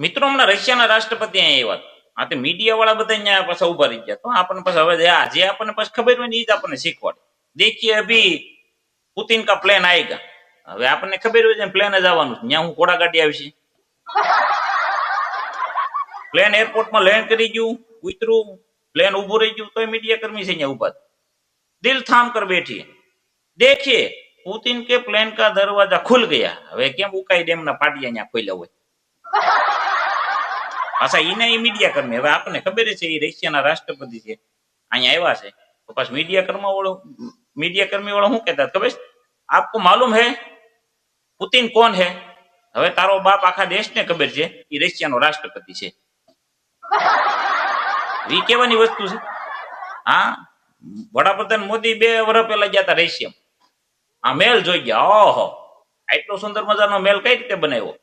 મિત્રો હમણાં રશિયાના રાષ્ટ્રપતિ અહીંયા આવ્યા હતા. આ તે મીડિયા વાળા બધા અહીંયા પાછા ઉભા રહી ગયા તો આપણને પાછા હવે આ જે આપણને પાછું ખબર હોય ને એ જ આપણને શીખવાડે દેખીએ અભી પુતિન કા પ્લેન આયેગા હવે આપણને ખબર હોય છે પ્લેન જ આવવાનું છે ત્યાં હું ઘોડા ગાડી આવી છે પ્લેન એરપોર્ટમાં લેન્ડ કરી ગયું ઉતરું પ્લેન ઊભું રહી ગયું તોય મીડિયા કર્મી છે અહીંયા ઉભા દિલ થામ કર બેઠી देखिए पुतिन के प्लेन का दरवाजा खुल गया હવે કેમ ઉકાઈ ડેમના પાટિયા અહીંયા ખોલ્યા હોય પાછા એને એ મીડિયા કર્મી હવે આપણને ખબર છે એ રશિયાના રાષ્ટ્રપતિ છે. અહીંયા આવ્યા છે. તો પાછું મીડિયા કર્મા વાળો મીડિયા કર્મી વાળો શું કહેતા? ખબર આપકો માલુમ હે? પુતિન કોણ હે? હવે તારો બાપ આખા દેશને ખબર છે એ રશિયાનો રાષ્ટ્રપતિ છે. એ કેવાની વસ્તુ છે. હા? વડાપ્રધાન મોદી બે વર્ષ પહેલા ગયા હતા રશિયા આ મેલ જોઈ ગયા. ઓહો! આટલો સુંદર મજાનો મેલ કઈ રીતે બનાવ્યો?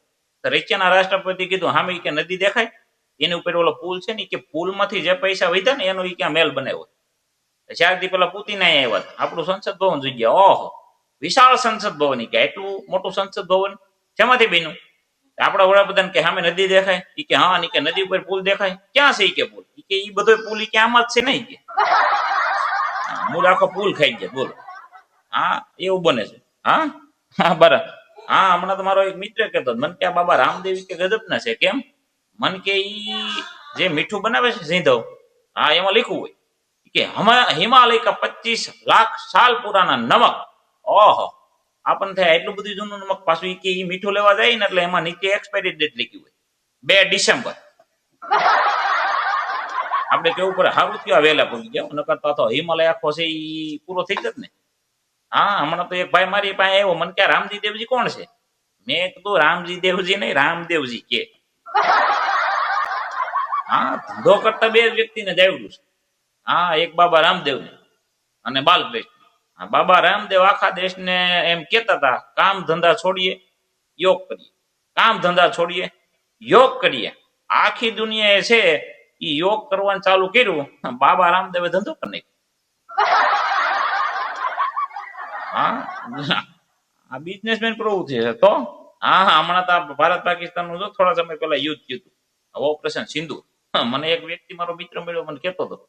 રશિયાના રાષ્ટ્રપતિ કીધું હામે કે નદી દેખાય? એની ઉપર ઓલો પુલ છે ને કે પુલમાંથી જે પૈસા વધ્યા ને એનો એ ક્યાં મેલ બનાવ્યો ચાર પેલા પુતિન આવ્યા. આપણું સંસદ ભવન જોઈ ગયા. ઓહો, વિશાળ સંસદ ભવન કે, એટલું મોટું સંસદ ભવન. શેમાંથી બન્યું? આપણા વડાપ્રધાન કે સામે નદી દેખાય? એ કે હા કે નદી ઉપર પુલ દેખાય. ક્યાં છે કે પુલ? કે એ બધો પુલ કે આમાં જ છે નહીં કે. મૂળ આખો પુલ ખાઈ ગયા. બોલો. હા, એવું બને છે. હા? હા, બરાબર. હા, હમણાં તો મારો એક મિત્ર કહેતો મને કે બાબા રામદેવી કે ગજબ ના છે, કેમ? મન કે ઈ જે મીઠું બનાવે છે સિંધવ હા એમાં લખ્યું હોય. કે હિમાલય કા પચીસ લાખ સાલ પુરાના નમક. ઓહો. આપણને થાય એટલું બધું જૂનું નમક પાછું કે ઈ મીઠું લેવા જાય ને એટલે એમાં નીચે એક્સપાયરી ડેટ લખી હોય. બે ડિસેમ્બર. આપણે કેવું પડે? સારું થયું વહેલા પગી ગયા નકર તો હિમાલય આખો છે ઈ પૂરો થઈ જત ને. હા, હમણાં તો એક ભાઈ મારી પાસે આવ્યો. મને કે રામજી દેવજી કોણ છે? મેં કીધું રામજી દેવજી નહીં, રામદેવજી કે. હા, ધંધો કરતા બે વ્યક્તિને જ આવડ્યું છે. હા, એક બાબા રામદેવ અને બાલકૃષ્ણ. બાબા રામદેવ આખા દેશને એમ કેતા હતા, કામ ધંધા છોડીએ, યોગ કરીએ. કામ ધંધા છોડીએ, યોગ કરીએ. આખી દુનિયાએ છે એ યોગ કરવાનું ચાલુ કર્યું બાબા રામદેવે ધંધો કરી નાખ્યો. હા, આ બિઝનેસમેન પ્રવૃત્તિ છે. તો? હા હા, હમણાં તો ભારત પાકિસ્તાનનું થોડા સમય પહેલા યુદ્ધ થયું હતું. ઓપરેશન સિંદૂર મને એક વ્યક્તિ મારો મિત્ર મળ્યો, મને કહેતો હતો.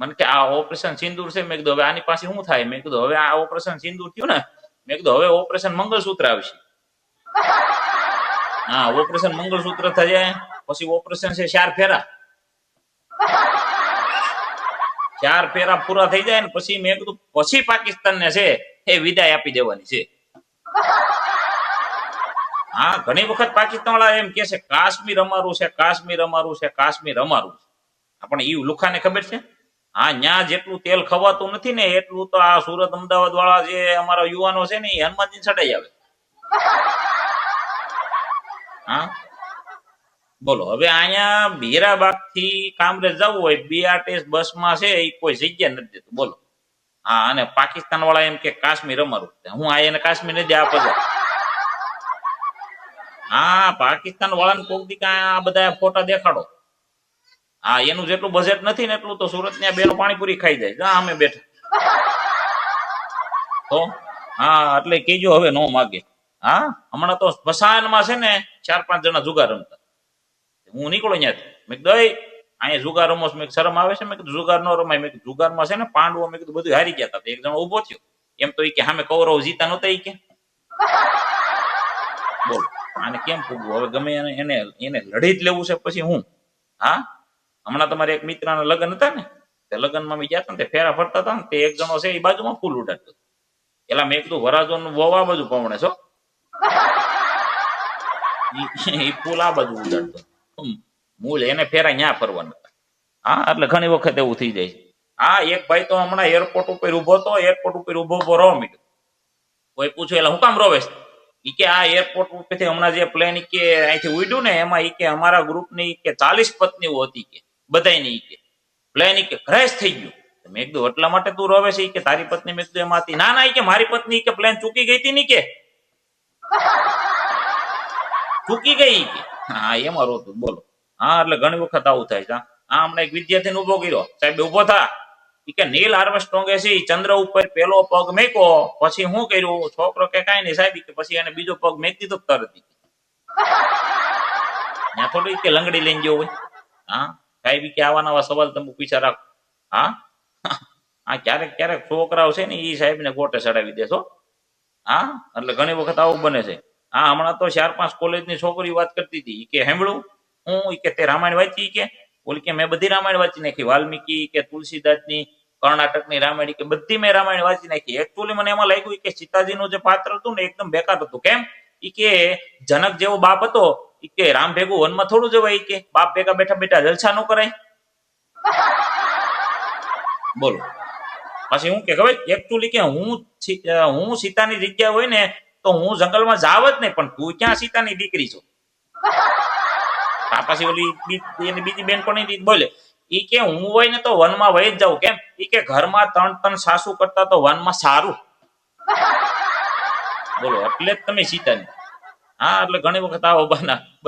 મને કે, આ ઓપરેશન સિંદૂર છે. મેં કીધું, હવે આની પાસે શું થાય? મેં કીધું, હવે આ ઓપરેશન સિંદૂર થયું ને. મેં કીધું, હવે ઓપરેશન મંગળસૂત્ર આવશે. હા, ઓપરેશન મંગળસૂત્ર જાય પછી ઓપરેશન છે ચાર ફેરા. ચાર ફેરા પૂરા થઈ જાય ને પછી મેં કીધું, પછી પાકિસ્તાન ને છે, એ વિદાય આપી દેવાની છે. હા, ઘણી વખત પાકિસ્તાન વાળા એમ કે છે, કાશ્મીર અમારું છે, કાશ્મીર અમારું છે, કાશ્મીર અમારું છે. આપણે ઈ લુખાને ખબર છે? હા, ન્યા જેટલું તેલ ખવાતું નથી ને એટલું તો આ સુરત અમદાવાદ વાળા જે અમારા યુવાનો છે ને એ હનુમાનજી છટાઈ આવે. હા? બોલો, હવે અહીંયા ભીરાબાગથી કામરેજ જવું હોય, બીઆરટીએસ બસમાં છે એ કોઈ જગ્યા નથી દેતું. બોલો. હા, અને પાકિસ્તાન વાળા એમ કે, કાશ્મીર અમારું હું આ એને કાશ્મીર નથી આપે છે હા, પાકિસ્તાન વાળાને કોક દી આ બધા ફોટા દેખાડો. હા, એનું જેટલું બજેટ નથી ને એટલું તો સુરતની બેનો પાણીપુરી ખાઈ જાય. અમે બેઠા. તો? હા, એટલે કેજો હવે નો માગે. હા, હમણાં તો સ્મશાનમાં છે ને ચાર પાંચ જણા જુગાર રમતા. હું નીકળો ત્યાંથી મેં કીધું અહીંયા જુગાર રમો મેં શરમ આવે છે? મેં કીધું, જુગાર નો રમાય. મેં કીધું, જુગારમાં છે ને પાંડવો. મેં કીધું, બધું હારી ગયા હતા એક જણો ઊભો થયો. એમ તો એ કે સામે કૌરવ જીતા નહોતા એ કે. બોલો. આને કેમ પૂગવું હવે ગમે એને એને લડી જ લેવું છે પછી હું? હા? હમણાં તમારે એક મિત્રના લગ્ન હતા ને? તે લગ્નમાં અમે ગયા ને ફેરા ફરતા હતા ને, તે એક જણો છે એ બાજુમાં ફૂલ ઉડાડતો એટલે મેં કીધું વરાજો નું વહુ આ પવણે છો ઈ ફૂલ આ બાજુ ઉડાડતો મૂળ એને ફેરા ન્યા ફરવાના હા, એટલે ઘણી વખત એવું થઈ જાય હા, એક ભાઈ તો હમણાં એરપોર્ટ ઉપર ઊભો હતો એરપોર્ટ ઉપર ઊભો ઊભો રહો મીઠું કોઈ પૂછ્યું એટલે હું કામ રોવેશ ઈ કે આ એરપોર્ટ ઉપરથી હમણાં જે પ્લેન કે અહીંથી ઉડ્યું ને એમાં ઈ કે અમારા ગ્રુપની કે ચાલીસ પત્નીઓ હતી કે બધાની ઈ કે. પ્લેન કે ક્રેશ થઈ ગયું. મેં કીધું એટલા માટે તું રોવે છે કે તારી પત્ની? મેં કીધું એમાં હતી ના ના કે મારી પત્ની કે પ્લેન ચૂકી ગઈ હતી ની કે. ચૂકી ગઈ કે. હા એમાં રોતું બોલો. હા એટલે ઘણી વખત આવું થાય છે. હા હમણાં એક વિદ્યાર્થીને ઊભો કર્યો. સાહેબ ઊભો થા. કે નીલ આર્મસ્ટ્રોંગે છે ચંદ્ર ઉપર પેલો પગ મેકો, પછી હું કર્યું? છોકરો કે કાંઈ નહીં સાહેબ કે પછી એને બીજો પગ મેક દીધો તરત ત્યાં થોડી કે લંગડી લઈને ગયો હોય. હા? કાંઈ બી કે આવા નવા સવાલ તમે પૂછા રાખો. હા? હા, ક્યારેક ક્યારેક છોકરાઓ છે ને એ સાહેબને ગોટે ચડાવી દેશો હા. એટલે ઘણી વખત આવું બને છે. હા, હમણાં તો ચાર પાંચ કોલેજની છોકરી વાત કરતી હતી. કે, હેમળું? હું? કે, તે રામાયણ વાંચી કે? ઓલી કે મેં બધી રામાયણ વાંચી નાખી. વાલ્મીકી કે તુલસીદાસની, કર્ણાટકની રામાયણ કે બધી મેં રામાયણ વાંચી નાખી. એકચુઅલી મને એમાં લાગ્યું કે સીતાજીનું જે પાત્ર હતું ને એકદમ બેકાર હતું. કેમ? ઈ કે જનક જેવો બાપ હતો, ઈ કે રામ ભેગું વનમાં થોડું જવાય કે બાપ ભેગા બેઠા બેઠા જલસા ન કરાય. બોલો. પછી હું કે ખબર? એકચુઅલી કે હું હું સીતાની જગ્યા હોય ને તો હું જંગલમાં જાવ જ નહીં, પણ તું ક્યાં સીતાની દીકરી છો? આ પછી બીજી બેન પણ બોલે એ કે હું હોય ને તો વનમાં વહી જ જાઉં, કેમ? એ કે ઘરમાં ત્રણ ત્રણ સાસુ કરતા તો વનમાં સારું. બોલો, એટલે જ તમે સીતાની હા, એટલે ઘણી વખત આવો બના